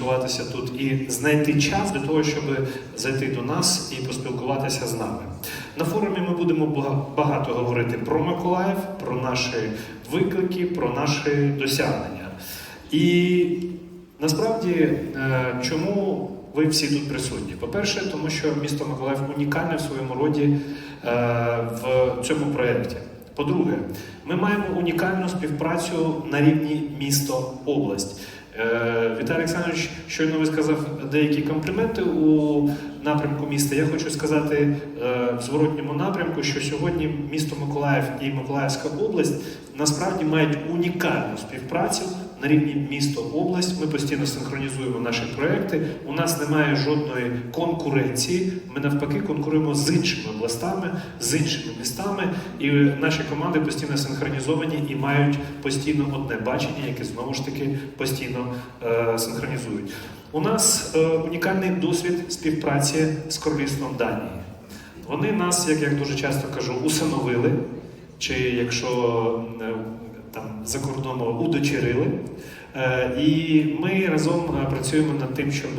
зареєструватися тут і знайти час для того, щоб зайти до нас і поспілкуватися з нами. На форумі ми будемо багато говорити про Миколаїв, про наші виклики, про наші досягнення. І насправді, е, чому ви всі тут присутні? По-перше, тому що місто Миколаїв унікальне в своєму роді е, в цьому проєкті. По-друге, ми маємо унікальну співпрацю на рівні місто-область. Е, Віталій Олександрович щойно ви сказав деякі компліменти у напрямку міста. Я хочу сказати е, в зворотньому напрямку, що сьогодні місто Миколаїв і Миколаївська область насправді мають унікальну співпрацю на рівні місто-область. Ми постійно синхронізуємо наші проекти. У нас немає жодної конкуренції. Ми навпаки конкуруємо з іншими областами, з іншими містами, і наші команди постійно синхронізовані і мають постійно одне бачення, яке знову ж таки постійно е, синхронізують. У нас е, унікальний досвід співпраці з королівством Данії. Вони нас, як я дуже часто кажу, усиновили, чи якщо е, там за кордоном удочерили. Е, І ми разом е, працюємо над тим, щоб